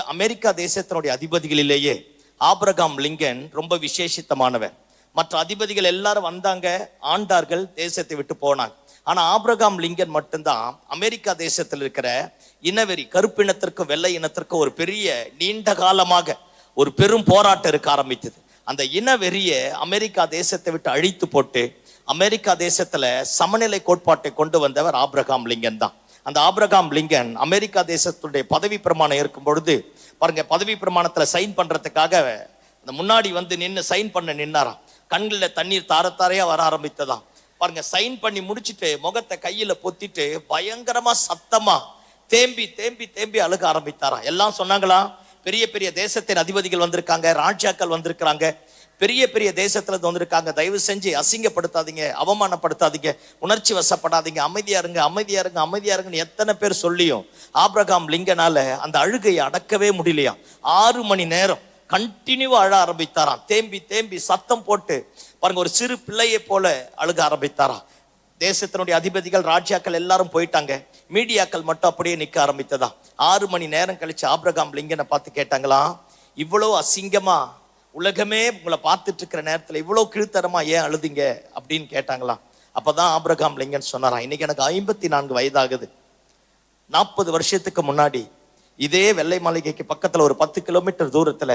America தேசத்தினுடைய அதிபதிகளிலேயே Abraham Lincoln ரொம்ப விசேஷித்தமானவர் மற்ற அதிபதிகள் எல்லாரும் வந்தாங்க ஆண்டார்கள் தேசத்தை விட்டு போனாங்க. ஆனா ஆப்ரகாம் லிங்கன் மட்டும்தான் அமெரிக்கா தேசத்தில் இருக்கிற இனவெறி கருப்பினத்திற்கும் வெள்ளை இனத்திற்கும் ஒரு பெரிய நீண்ட காலமாக ஒரு பெரும் போராட்டம் இருக்க ஆரம்பித்தது. அந்த இனவெறிய அமெரிக்கா தேசத்தை விட்டு அழித்து போட்டு அமெரிக்கா தேசத்துல சமநிலை கோட்பாட்டை கொண்டு வந்தவர் ஆப்ரகாம் லிங்கன் தான். அந்த ஆப்ரகாம் லிங்கன் அமெரிக்கா தேசத்துடைய பதவி பிரமாணம் இருக்கும் பொழுது பாருங்க பதவி பிரமாணத்தில் சைன் பண்றதுக்காக அந்த முன்னாடி வந்து நின்று சைன் பண்ண நின்னாராம். கண்களில் தண்ணீர் தாரத்தாரையா வர ஆரம்பித்ததாம். பாருங்க சைன் பண்ணி முடிச்சுட்டு முகத்தை கையில பொத்திட்டு பயங்கரமா சத்தமா தேம்பி தேம்பி தேம்பி அழுக ஆரம்பித்தாராம். எல்லாம் சொன்னாங்களா? பெரிய பெரிய தேசத்தின் அதிபதிகள் வந்திருக்காங்க ராஜாக்கள் வந்திருக்கிறாங்க. பெரிய பெரிய தேசத்துல இருந்து வந்திருக்காங்க. தயவு செஞ்சு அசிங்கப்படுத்தாதீங்க அவமானப்படுத்தாதீங்க உணர்ச்சி வசப்படாதீங்க. அமைதியா இருங்க அமைதியா இருங்க அமைதியா இருங்கன்னு எத்தனை பேர் சொல்லியும் ஆப்ரகாம் லிங்கனால அந்த அழுகையை அடக்கவே முடியலையாம். ஆறு மணி நேரம் கண்டினியூவா அழ ஆரம்பித்தாராம். தேம்பி தேம்பி சத்தம் போட்டு பாருங்க ஒரு சிறு பிள்ளையை போல அழுக ஆரம்பித்தாராம். தேசத்தினுடைய அதிபதிகள் ராஜாக்கள் எல்லாரும் போயிட்டாங்க. மீடியாக்கள் மட்டும் அப்படியே நிக்க ஆரம்பித்ததா? ஆறு மணி நேரம் கழிச்சு ஆப்ரகாம் லிங்கனை பார்த்து கேட்டாங்களாம் இவ்வளவு அசிங்கமா உலகமே உங்களை பார்த்துட்டு இருக்கிற நேரத்தில் இவ்வளோ கீழ்த்தரமா ஏன் அழுதிங்க அப்படின்னு கேட்டாங்களாம். அப்பதான் ஆப்ரகாம் லிங்கன் சொன்னாராம் இன்னைக்கு எனக்கு ஐம்பத்தி நான்கு வயதாகுது. நாற்பது வருஷத்துக்கு முன்னாடி இதே வெள்ளை மாளிகைக்கு பக்கத்துல ஒரு பத்து கிலோமீட்டர் தூரத்துல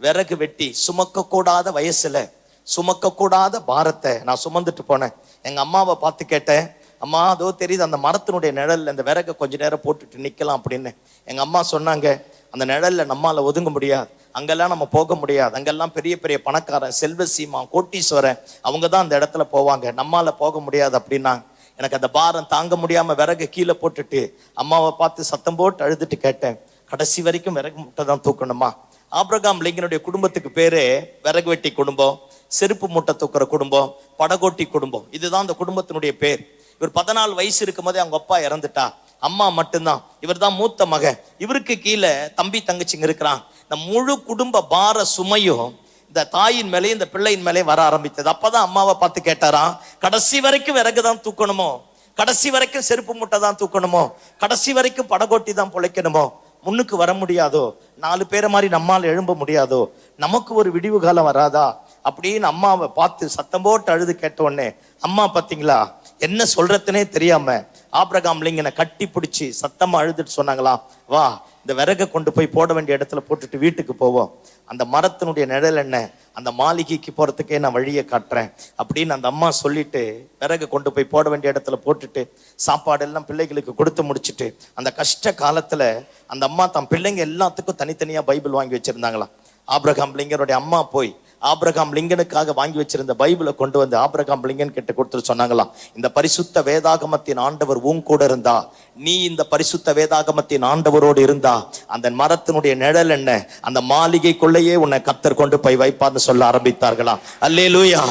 விறகு வெட்டி சுமக்க கூடாத வயசுல சுமக்க கூடாத பாரத்தை நான் சுமந்துட்டு போனேன். எங்க அம்மாவை பார்த்து கேட்டேன் அம்மா அதோ தெரியுது அந்த மரத்தினுடைய நிழல்ல இந்த விறகை கொஞ்ச நேரம் போட்டுட்டு நிக்கலாம் அப்படின்னு. எங்க அம்மா சொன்னாங்க அந்த நிழல்ல நம்மால ஒதுங்க முடியாது. அங்கெல்லாம் நம்ம போக முடியாது. அங்கெல்லாம் பெரிய பெரிய பணக்காரன் செல்வ சீமா கோட்டீஸ்வரன் அவங்க தான் அந்த இடத்துல போவாங்க. நம்மால போக முடியாது அப்படின்னா எனக்கு அந்த பாரம் தாங்க முடியாம விறகு கீழே போட்டுட்டு அம்மாவை பார்த்து சத்தம் போட்டு அழுதுட்டு கேட்டேன். கடைசி வரைக்கும் விறகு முட்டை தான் தூக்கணுமா? ஆப்ரகாம் லிங்கனுடைய குடும்பத்துக்கு பேரு விறகு வெட்டி குடும்பம் செருப்பு மூட்டை தூக்குற குடும்பம் படகோட்டி குடும்பம். இதுதான் அந்த குடும்பத்தினுடைய பேர். இவர் பதினாலு வயசு இருக்கும் போதே அவங்க அப்பா இறந்துட்டா. அம்மா மட்டும்தான். இவர் தான் மூத்த மகன். இவருக்கு கீழே தம்பி தங்கச்சிங்க இருக்கிறான். இந்த முழு குடும்ப பார சுமையும் இந்த தாயின் மேலே இந்த பிள்ளையின் மேலே வர ஆரம்பித்தது. அப்பதான் அம்மாவை பார்த்து கேட்டாராம் கடைசி வரைக்கும் விறகு தான் தூக்கணுமோ? கடைசி வரைக்கும் செருப்பு மூட்டை தான் தூக்கணுமோ? கடைசி வரைக்கும் படகோட்டி தான் பிழைக்கணுமோ? முன்னுக்கு வர முடியாதோ? நாலு பேரை மாதிரி நம்மால் எழும்ப முடியாதோ? நமக்கு ஒரு விடிவு காலம் வராதா? அப்படின்னு அம்மாவை பார்த்து சத்தம் போட்டு அழுது கேட்ட உடனே அம்மா பார்த்தீங்களா என்ன சொல்றதுனே தெரியாம ஆப்ரகாம் லிங்கனை கட்டி பிடிச்சி சத்தமாக அழுதுட்டு சொன்னாங்களா வா இந்த விறகை கொண்டு போய் போட வேண்டிய இடத்துல போட்டுட்டு வீட்டுக்கு போவோம். அந்த மரத்தினுடைய நிழல் என்ன? அந்த மாளிகைக்கு போகிறதுக்கே நான் வழியை காட்டுறேன். அப்படின்னு அந்த அம்மா சொல்லிட்டு விறகு கொண்டு போய் போட வேண்டிய இடத்துல போட்டுட்டு சாப்பாடு எல்லாம் பிள்ளைகளுக்கு கொடுத்து முடிச்சிட்டு அந்த கஷ்ட காலத்தில் அந்த அம்மா தம் பிள்ளைங்க எல்லாத்துக்கும் தனித்தனியாக பைபிள் வாங்கி வச்சுருந்தாங்களாம். ஆப்ரகாம் லிங்கனுடைய அம்மா போய் ஆபிரகாம் லிங்கனுக்காக வாங்கி வச்சிருந்த பைபிளை கொண்டு வந்து ஆபிரகாம் லிங்கன் கிட்ட கொடுத்துட்டு சொன்னாங்களாம் இந்த பரிசுத்த வேதாகமத்தின் ஆண்டவர் உன் கூட இருந்தா? நீ இந்த பரிசுத்த வேதாகமத்தின் ஆண்டவரோடு இருந்தா? அந்த மரத்தினுடைய நிழல் என்ன? அந்த மாளிகைக்குள்ளேயே உன்னை கத்தர் கொண்டு போய் வைப்பார்னு சொல்ல ஆரம்பித்தார்களாம். அல்லே லூயா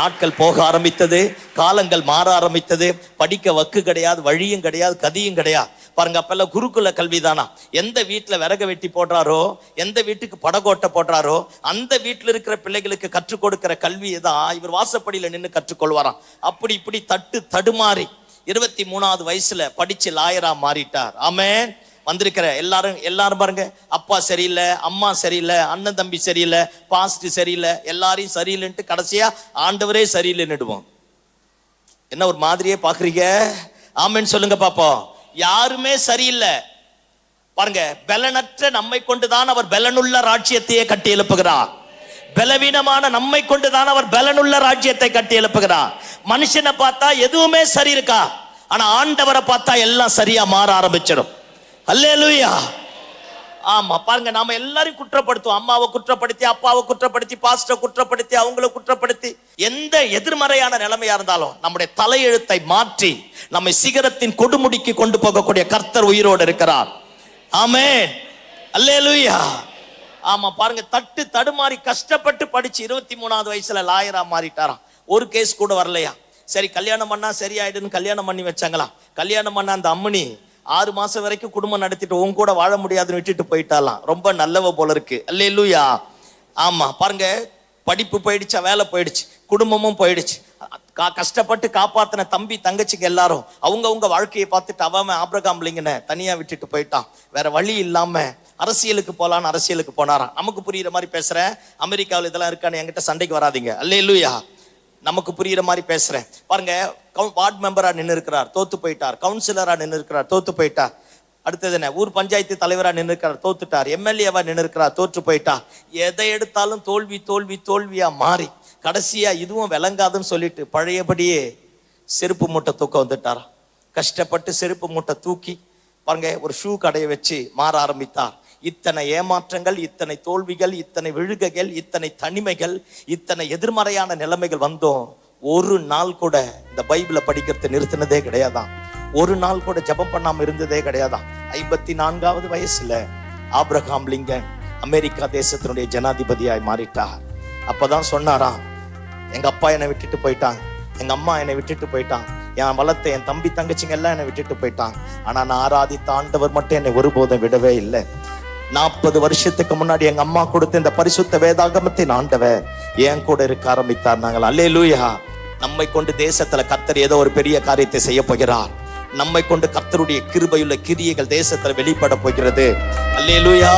நாட்கள் போக ஆரம்பித்தது காலங்கள் மாற ஆரம்பித்தது. படிக்க வக்கு கிடையாது வழியும் கிடையாது கதியும் கிடையாது. பாருங்க அப்பெல்லாம் குருகுல கல்விதானா? எந்த வீட்டில் விறக வெட்டி போடுறாரோ எந்த வீட்டுக்கு படகோட்டை போடுறாரோ அந்த வீட்டில் இருக்கிற பிள்ளைகளுக்கு கற்றுக் கொடுக்கிற கல்வியை தான் இவர் வாசப்படியில நின்று கற்றுக்கொள்வாராம். அப்படி இப்படி தட்டு தடுமாறி இருபத்தி மூணாவது வயசுல படிச்சு லாயரா மாறிட்டார். ஆமே வந்திருக்கிற எல்லாரும் எல்லாரும் பாருங்க. அப்பா சரியில்லை அம்மா சரியில்லை அண்ணன் தம்பி சரியில்லை பாஸ்ட் சரியில்லை எல்லாரையும் சரியில்லைன்ட்டு கடைசியா ஆண்டவரே சரியில்லைன்னுடுவோம் என்ன ஒரு மாதிரியே பாக்குறீங்க ஆமேன்னு சொல்லுங்க பாப்போம். யாருமே சரியில்லை. பாருங்க பலனற்ற நம்மை கொண்டுதான் அவர் பலனுள்ள ராட்சியத்தையே கட்டி எழுப்புகிறார். பலவீனமான நம்மை கொண்டுதான் அவர் பலனுள்ள ராஜ்யத்தை கட்டி எழுப்புகிறார். மனுஷனை பார்த்தா எதுவுமே சரி இருக்கா ஆனா ஆண்டவரை பார்த்தா எல்லாம் சரியா மாற ஆரம்பிச்சிடும். அல்லே லூயா ஆமா பாருங்க நாம எல்லாரும் குற்றப்படுத்துவோம். அம்மாவை குற்றப்படுத்தி அப்பாவை குற்றப்படுத்தி பாஸ்டரை குற்றப்படுத்தி அவங்கள குற்றப்படுத்தி எந்த எதிர்மறையான நிலைமையா இருந்தாலும் நம்முடைய தலையெழுத்தை மாற்றி நம்மை சிகரத்தின் கொடுமுடிக்கு கொண்டு போகக்கூடிய கர்த்தர் உயிரோடு இருக்கிறார். ஆமென். அல்லேலூயா. ஆமா பாருங்க தட்டு தடுமாறி கஷ்டப்பட்டு படிச்சு இருபத்தி மூணாவது வயசுல லாயரா மாறிட்டாராம். ஒரு கேஸ் கூட வரலையா? சரி கல்யாணம் பண்ணா சரியாயிடுன்னு கல்யாணம் பண்ணி வச்சாங்களா? கல்யாணம் பண்ண அந்த அம்மனி ஆறு மாசம் வரைக்கும் குடும்பம் நடத்திட்டு உன் கூட வாழ முடியாதுன்னு விட்டுட்டு போயிட்டாலாம் ரொம்ப நல்லவ போல இருக்கு. இல்லையா ஆமா பாருங்க படிப்பு போயிடுச்சா வேலை போயிடுச்சு குடும்பமும் போயிடுச்சு. கா- கஷ்டப்பட்டு காப்பாத்தின தம்பி தங்கச்சிக்கு எல்லாரும் அவங்கவுங்க வாழ்க்கையை பார்த்துட்டு அவன் ஆபிரகாம் இல்லைங்கன்னு தனியா விட்டுட்டு போயிட்டான். வேற வழி இல்லாம அரசியலுக்கு போகலான்னு அரசியலுக்கு போனாராம். நமக்கு புரியுற மாதிரி பேசுறேன். அமெரிக்காவில் இதெல்லாம் இருக்கான்னு என்கிட்ட சண்டைக்கு வராதீங்க. இல்லையா நமக்கு புரியுற மாதிரி பேசுறேன். பாருங்க வார்டு மெம்பரா நின்று இருக்கிறார். தோத்து போயிட்டார். கவுன்சிலரா நின்று இருக்கிறார். தோத்து போயிட்டார். அடுத்தது என்ன? ஊர் பஞ்சாயத்து தலைவராக நின்று இருக்கிறார். தோத்துட்டார். எம்எல்ஏவா நின்று இருக்கிறார். தோற்று போயிட்டார். எதை எடுத்தாலும் தோல்வி தோல்வி தோல்வியா மாறி கடைசியா இதுவும் விளங்காதுன்னு சொல்லிட்டு பழையபடியே செருப்பு மூட்டை தூக்க வந்துட்டாராம். கஷ்டப்பட்டு செருப்பு மூட்டை தூக்கி பாருங்க ஒரு ஷூ கடையை வச்சு மாற ஆரம்பித்தார். இத்தனை ஏமாற்றங்கள் இத்தனை தோல்விகள் இத்தனை விழுகைகள் இத்தனை தனிமைகள் இத்தனை எதிர்மறையான நிலைமைகள் வந்தோம். ஒரு நாள் கூட இந்த பைபிளை படிக்கிறத நிறுத்தினதே கிடையாதான். ஒரு நாள் கூட ஜெபம் பண்ணாம இருந்ததே கிடையாதான். ஐம்பத்தி நான்காவது வயசுல ஆப்ரஹாம் லிங்கன் அமெரிக்கா தேசத்தினுடைய ஜனாதிபதியாய் மாறிட்டார். அப்பதான் சொன்னாராம் எங்க அப்பா என்னை விட்டுட்டு போயிட்டாங்க எங்க அம்மா என்னை விட்டுட்டு போயிட்டான். என் வளர்த்த என் தம்பி தங்கச்சிங்க எல்லாம் என்னை விட்டுட்டு போயிட்டான். ஆனா நான் ஆராதித்த ஆண்டவர் மட்டும் என்னை ஒருபோதும் விடவே இல்லை. நாற்பது வருஷத்துக்கு முன்னாடி எங்க அம்மா கொடுத்த இந்த பரிசுத்த வேதாகமத்தின் ஆண்டவர் என் கூட இருக்க ஆரம்பித்தார் நாங்கள். அல்லே லூயா நம்மை கொண்டு தேசத்துல கத்தர் ஏதோ ஒரு பெரிய காரியத்தை செய்ய போகிறார். நம்மை கொண்டு கத்தருடைய கிருபையுள்ள கிரியைகள் தேசத்துல வெளிப்பட போகிறது. அல்லே லூயா